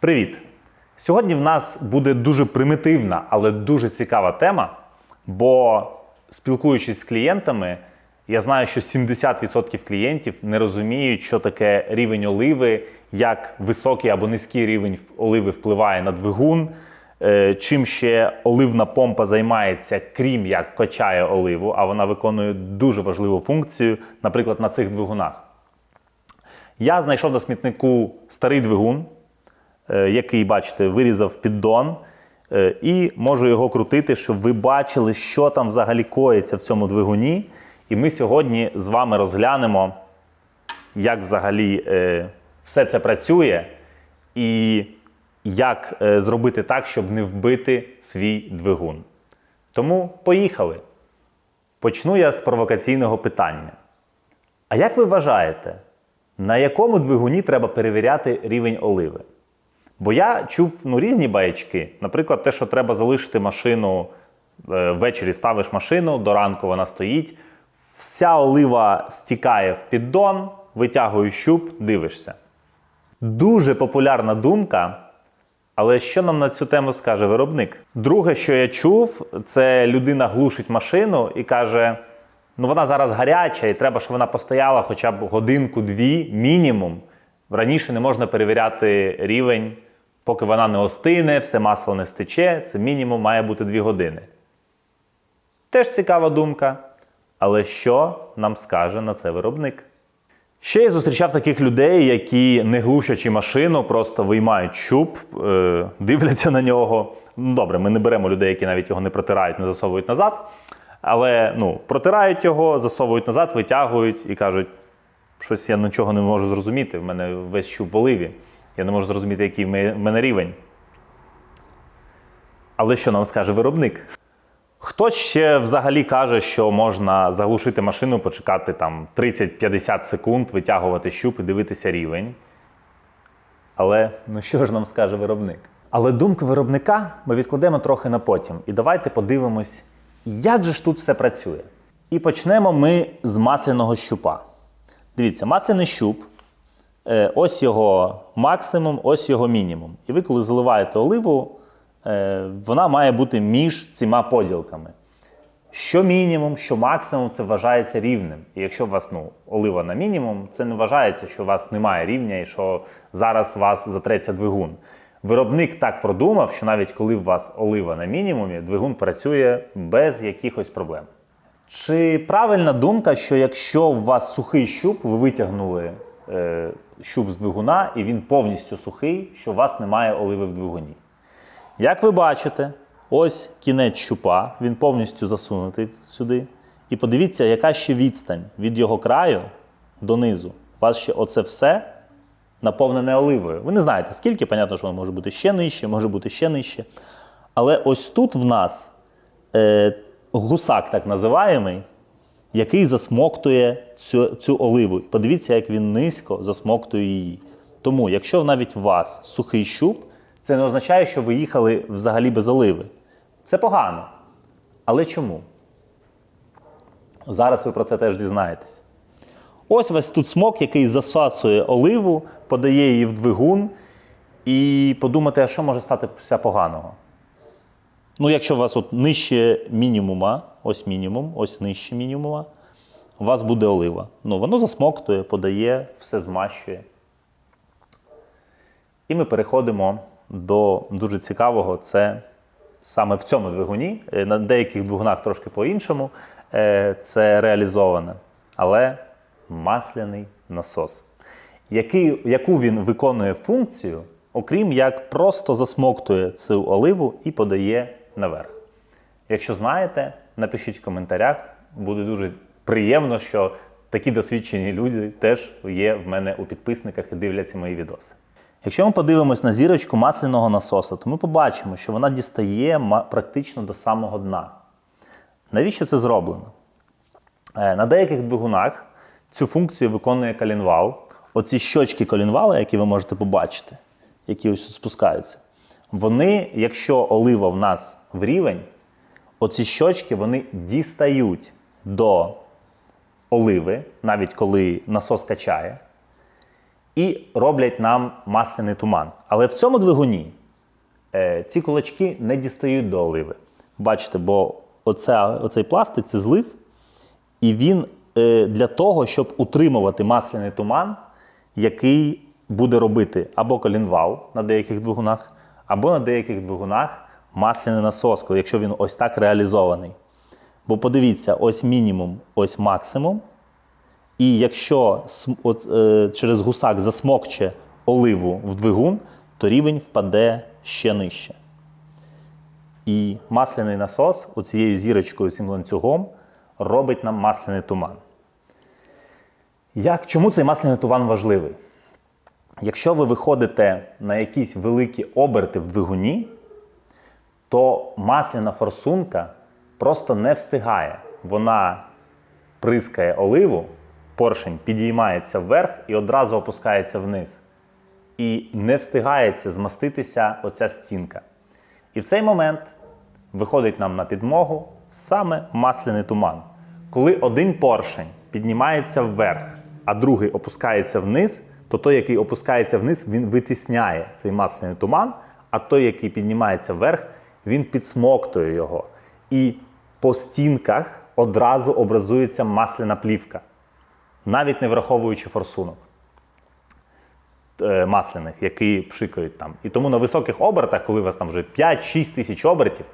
Привіт! Сьогодні в нас буде дуже примітивна, але дуже цікава тема. Бо спілкуючись з клієнтами, я знаю, що 70% клієнтів не розуміють, що таке рівень оливи, як високий або низький рівень оливи впливає на двигун, е, чим ще оливна помпа займається, крім як качає оливу, а вона виконує дуже важливу функцію, наприклад, на цих двигунах. Я знайшов на смітнику старий двигун, який, бачите, вирізав піддон, е, і можу його крутити, щоб ви бачили, що там взагалі коїться в цьому двигуні. І ми сьогодні з вами розглянемо, як взагалі е, все це працює, і як е, зробити так, щоб не вбити свій двигун. Тому поїхали. Почну я з провокаційного питання. А як ви вважаєте, на якому двигуні треба перевіряти рівень оливи? Бо я чув ну, різні баячки. Наприклад, те, що треба залишити машину е, ввечері ставиш машину, до ранку вона стоїть, вся олива стікає в піддон, витягуєш щуп, дивишся. Дуже популярна думка. Але що нам на цю тему скаже виробник? Друге, що я чув, це людина глушить машину і каже: ну вона зараз гаряча, і треба, щоб вона постояла хоча б годинку-дві мінімум. Раніше не можна перевіряти рівень, поки вона не остине, все масло не стече. Це мінімум має бути дві години. Теж цікава думка. Але що нам скаже на це виробник? Ще я зустрічав таких людей, які, не глушачи машину, просто виймають щуп, е, дивляться на нього. Ну, добре, ми не беремо людей, які навіть його не протирають, не засовують назад. Але ну, протирають його, засовують назад, витягують і кажуть, щось я нічого не можу зрозуміти. В мене весь щуп в оливі. Я не можу зрозуміти, який в мене- рівень. Але що нам скаже виробник? Хтось ще взагалі каже, що можна заглушити машину, почекати там 30-50 секунд, витягувати щуп і дивитися рівень. Але ну що ж нам скаже виробник? Але думку виробника ми відкладемо трохи на потім. І давайте подивимось, як же ж тут все працює. І почнемо ми з масляного щупа. Дивіться, масляний щуп ось його максимум, ось його мінімум. І ви, коли заливаєте оливу, е, вона має бути між цими поділками. Що мінімум, що максимум, це вважається рівним. І якщо у вас ну, олива на мінімум, це не вважається, що у вас немає рівня і що зараз у вас затреться двигун. Виробник так продумав, що навіть коли у вас олива на мінімумі, двигун працює без якихось проблем. Чи правильна думка, що якщо у вас сухий щуп, ви витягнули е, щуп з двигуна і він повністю сухий, що у вас немає оливи в двигуні? Як ви бачите, ось кінець щупа, він повністю засунутий сюди. І подивіться, яка ще відстань від його краю донизу. У вас ще оце все наповнене оливою. Ви не знаєте, скільки, понятно, що воно може бути ще нижче, може бути ще нижче. Але ось тут в нас е, гусак так називаємий, який засмоктує цю, цю оливу. Подивіться, як він низько засмоктує її. Тому, якщо навіть у вас сухий щуп, це не означає, що ви їхали взагалі без оливи. Це погано. Але чому? Зараз ви про це теж дізнаєтесь. Ось весь тут смок, який засасує оливу, подає її в двигун, і подумати, а що може статися поганого. Ну, якщо у вас от нижче мінімума, ось мінімум, ось нижче мінімума, у вас буде олива. Ну, воно засмоктує, подає, все змащує. І ми переходимо до дуже цікавого, це саме в цьому двигуні. Е, На деяких двигунах трошки по-іншому е, це реалізоване. Але масляний насос. Який, яку він виконує функцію, окрім як просто засмоктує цю оливу і подає наверх. Якщо знаєте, напишіть в коментарях. Буде дуже приємно, що такі досвідчені люди теж є в мене у підписниках і дивляться мої відоси. Якщо ми подивимось на зірочку масляного насоса, то ми побачимо, що вона дістає практично до самого дна. Навіщо це зроблено? Е, На деяких двигунах цю функцію виконує колінвал. Оці щочки колінвала, які ви можете побачити, які ось спускаються, вони, якщо олива в нас в рівень, оці щочки вони дістають до оливи, навіть коли насос качає. і роблять нам масляний туман. Але в цьому двигуні е, ці кулачки не дістають до оливи. Бачите, бо оця, оцей пластик це злив, і він е, для того, щоб утримувати масляний туман, який буде робити або колінвал на деяких двигунах, або на деяких двигунах масляний насос, коли- якщо він ось так реалізований. Бо подивіться, ось мінімум, ось максимум. І якщо от, е, через гусак засмокче оливу в двигун, то рівень впаде ще нижче. І масляний насос оцією зірочкою, цим ланцюгом робить нам масляний туман. Як, чому цей масляний туман важливий? Якщо ви виходите на якісь великі оберти в двигуні, то масляна форсунка просто не встигає. Вона прискає оливу, поршень підіймається вверх і одразу опускається вниз. І не встигається змаститися оця стінка. І в цей момент виходить нам на підмогу саме масляний туман. Коли один поршень піднімається вверх, а другий опускається вниз, то той, який опускається вниз, він витісняє цей масляний туман, а той, який піднімається вверх, він підсмоктує його. І по стінках одразу образується масляна плівка, навіть не враховуючи форсунок е, масляних, які пшикають там. І тому на високих обертах, коли у вас там вже 5-6 тисяч обертів,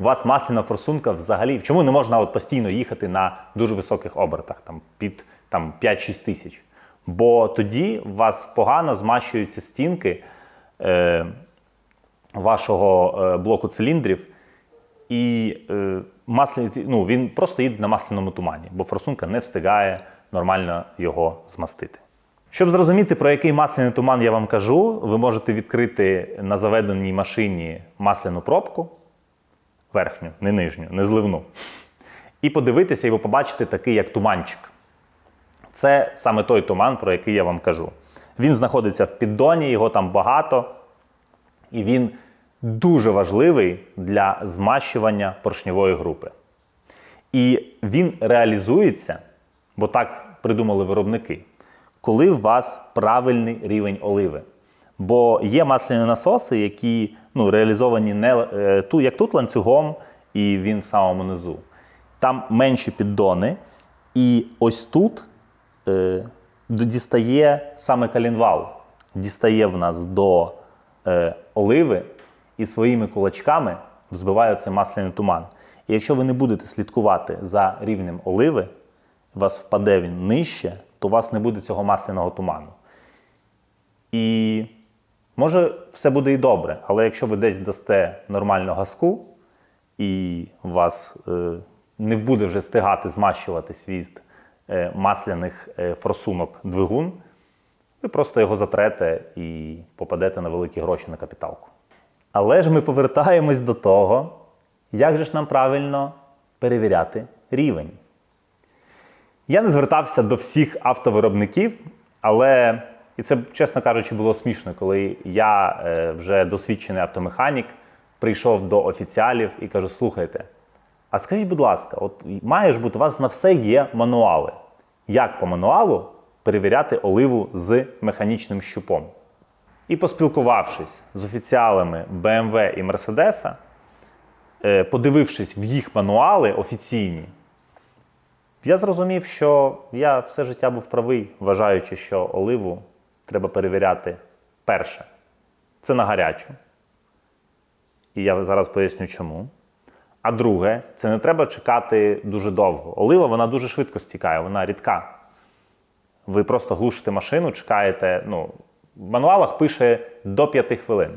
у вас масляна форсунка взагалі. Чому не можна от постійно їхати на дуже високих обертах, там, під там, 5-6 тисяч? Бо тоді у вас погано змащуються стінки е, вашого е, блоку циліндрів, і е, ну, він просто їде на масляному тумані, бо форсунка не встигає нормально його змастити. Щоб зрозуміти, про який масляний туман я вам кажу, ви можете відкрити на заведеній машині масляну пробку, верхню, не нижню, не зливну, і подивитися, і ви побачите такий, як туманчик. Це саме той туман, про який я вам кажу. Він знаходиться в піддоні, його там багато, і він дуже важливий для змащування поршньової групи. І він реалізується, бо так придумали виробники, коли у вас правильний рівень оливи. Бо є масляні насоси, які ну, реалізовані не е, ту, як тут ланцюгом, і він в самому низу. Там менші піддони, і ось тут е, дістає саме калінвал, дістає в нас до е, оливи і своїми кулачками взбиває цей масляний туман. І якщо ви не будете слідкувати за рівнем оливи, вас впаде він нижче, то у вас не буде цього масляного туману. І може все буде і добре, але якщо ви десь дасте нормальну газку, і вас е, не буде вже стигати змащувати свій е, масляних е, форсунок двигун, ви просто його затрете і попадете на великі гроші на капіталку. Але ж ми повертаємось до того, як же ж нам правильно перевіряти рівень. Я не звертався до всіх автовиробників, але і це, чесно кажучи, було смішно, коли я, е, вже досвідчений автомеханік, прийшов до офіціалів і кажу: слухайте, а скажіть, будь ласка, от має бути, у вас на все є мануали. Як по мануалу перевіряти оливу з механічним щупом? І поспілкувавшись з офіціалами BMW і Mercedes, е, подивившись в їх мануали офіційні, я зрозумів, що я все життя був правий, вважаючи, що оливу треба перевіряти перше. Це на гарячу. І я зараз поясню чому. А друге, це не треба чекати дуже довго. Олива вона дуже швидко стікає, вона рідка. Ви просто глушите машину, чекаєте. Ну, в мануалах пише до 5 хвилин.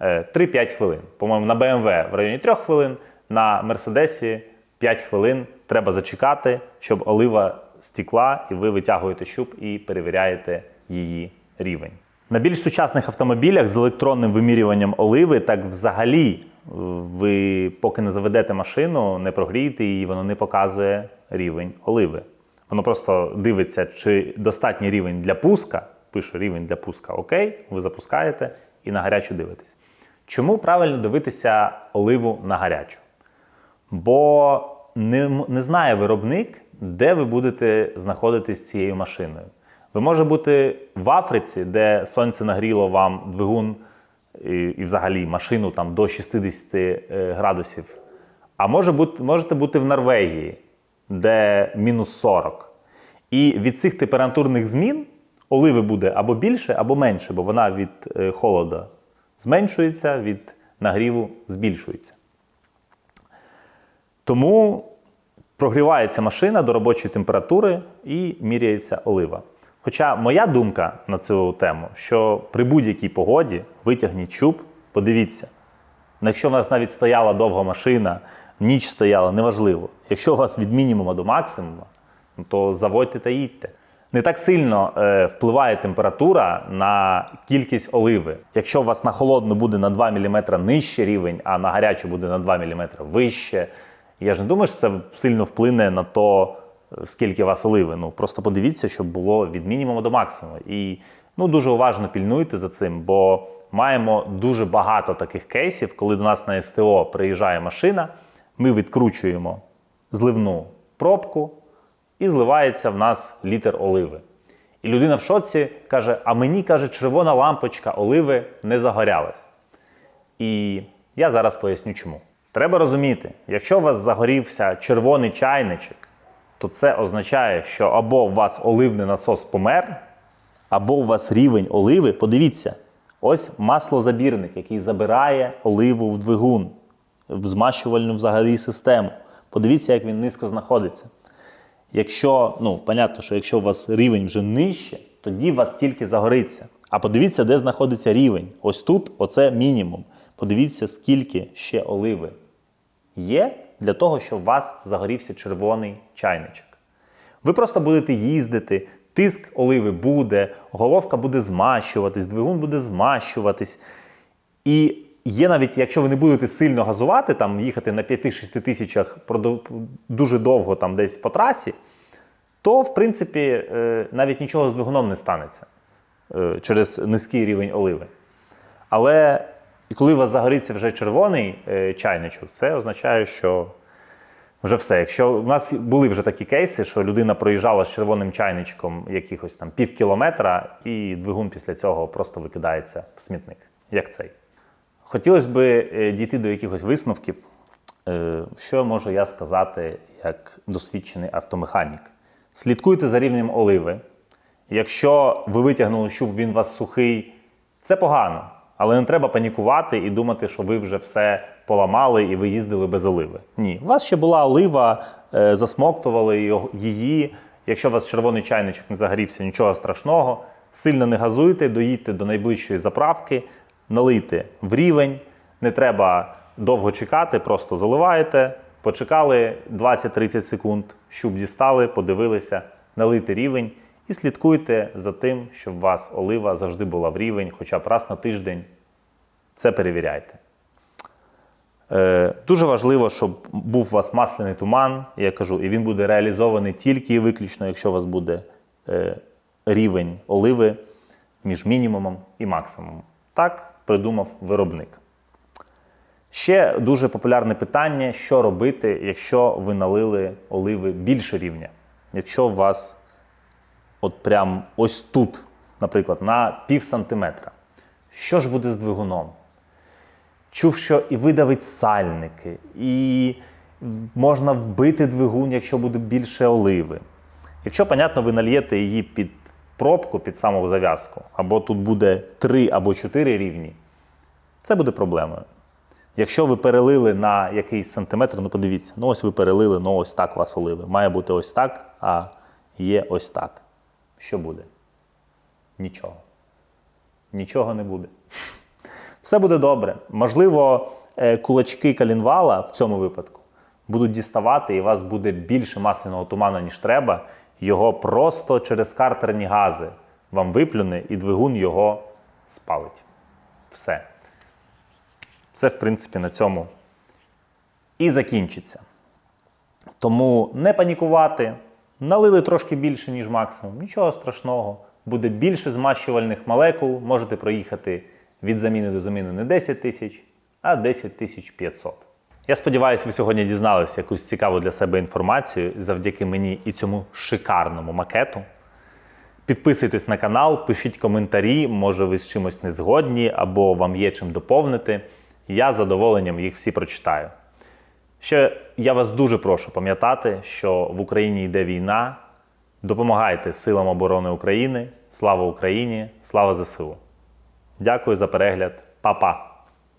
Е, 3-5 хвилин. По-моєму, на BMW в районі 3 хвилин, на Мерседесі 5 хвилин треба зачекати, щоб олива стікла, і ви витягуєте щуп і перевіряєте її рівень. На більш сучасних автомобілях з електронним вимірюванням оливи, так взагалі, ви поки не заведете машину, не прогрієте її, воно не показує рівень оливи. Воно просто дивиться, чи достатній рівень для пуска, пише рівень для пуска окей, ви запускаєте і на гарячу дивитесь. Чому правильно дивитися оливу на гарячу? Бо не, не знає виробник, де ви будете знаходитись з цією машиною. Ви може бути в Африці, де сонце нагріло вам двигун і, і взагалі машину там до 60 е, градусів. А може бути, можете бути в Норвегії, де мінус 40. І від цих температурних змін оливи буде або більше, або менше, бо вона від е, холода зменшується, від нагріву збільшується. Тому прогрівається машина до робочої температури і міряється олива. Хоча моя думка на цю тему, що при будь-якій погоді витягніть чуб, подивіться. Якщо у вас навіть стояла довга машина, ніч стояла, неважливо. Якщо у вас від мінімуму до максимуму, ну, то заводьте та їдьте. Не так сильно е, впливає температура на кількість оливи. Якщо у вас на холодну буде на 2 мм нижче рівень, а на гарячу буде на 2 мм вище, я ж не думаю, що це сильно вплине на то, е, скільки у вас оливи. Ну просто подивіться, щоб було від мінімуму до максимуму. І ну, дуже уважно пільнуйте за цим, бо маємо дуже багато таких кейсів, коли до нас на СТО приїжджає машина, ми відкручуємо зливну пробку і зливається в нас літр оливи. І людина в шоці каже: А мені каже, червона лампочка оливи не загорялась. І я зараз поясню чому. Треба розуміти, якщо у вас загорівся червоний чайничок, то це означає, що або у вас оливний насос помер, або у вас рівень оливи. Подивіться, ось маслозабірник, який забирає оливу в двигун, в змащувальну взагалі систему. Подивіться, як він низько знаходиться. Якщо, ну, понятно, що якщо у вас рівень вже нижче, тоді у вас тільки загориться. А подивіться, де знаходиться рівень. Ось тут, оце мінімум. Подивіться, скільки ще оливи є для того, щоб у вас загорівся червоний чайничок. Ви просто будете їздити, тиск оливи буде, головка буде змащуватись, двигун буде змащуватись. І є навіть, якщо ви не будете сильно газувати, там їхати на 5-6 тисячах дуже довго там десь по трасі, то в принципі е, навіть нічого з двигуном не станеться е, через низький рівень оливи. Але коли у вас загориться вже червоний е, чайничок, це означає, що вже все. Якщо у нас були вже такі кейси, що людина проїжджала з червоним чайничком якихось там пів кілометра, і двигун після цього просто викидається в смітник, як цей. Хотілося б е, дійти до якихось висновків. Е, Що можу я сказати як досвідчений автомеханік? Слідкуйте за рівнем оливи. Якщо ви витягнули щуп, він у вас сухий, це погано. Але не треба панікувати і думати, що ви вже все поламали і ви їздили без оливи. Ні, у вас ще була олива, е, засмоктували її. Якщо у вас червоний чайничок не загорівся, нічого страшного. Сильно не газуйте, доїдьте до найближчої заправки, налийте в рівень. Не треба довго чекати, просто заливаєте, почекали 20-30 секунд, щуп дістали, подивилися, налийте рівень і слідкуйте за тим, щоб у вас олива завжди була в рівень, хоча б раз на тиждень. Це перевіряйте. Е, дуже важливо, щоб був у вас масляний туман, я кажу, і він буде реалізований тільки і виключно, якщо у вас буде е, рівень оливи між мінімумом і максимумом. Так придумав виробник. Ще дуже популярне питання: що робити, якщо ви налили оливи більше рівня. Якщо у вас от прям ось тут, наприклад, на пів сантиметра. Що ж буде з двигуном? Чув, що і видавить сальники, і можна вбити двигун, якщо буде більше оливи. Якщо, понятно, ви нальєте її під пробку, під саму зав'язку, або тут буде 3 або 4 рівні, це буде проблемою. Якщо ви перелили на якийсь сантиметр, ну подивіться, ну ось ви перелили, ну ось так вас оливи. Має бути ось так, а є ось так. Що буде? Нічого. Нічого не буде. Все буде добре. Можливо, е, кулачки калінвала в цьому випадку будуть діставати, і у вас буде більше масляного туману, ніж треба. Його просто через картерні гази вам виплюне, і двигун його спалить. Все. Все, в принципі, на цьому і закінчиться. Тому не панікувати, налили трошки більше, ніж максимум, нічого страшного. Буде більше змащувальних молекул, можете проїхати від заміни до заміни не 10 тисяч, а 10 тисяч 500. Я сподіваюся, ви сьогодні дізналися якусь цікаву для себе інформацію завдяки мені і цьому шикарному макету. Підписуйтесь на канал, пишіть коментарі, може ви з чимось не згодні або вам є чим доповнити. Я з задоволенням їх всі прочитаю. Ще я вас дуже прошу пам'ятати, що в Україні йде війна. Допомагайте Силам оборони України. Слава Україні! Слава ЗСУ! Дякую за перегляд, Па-па!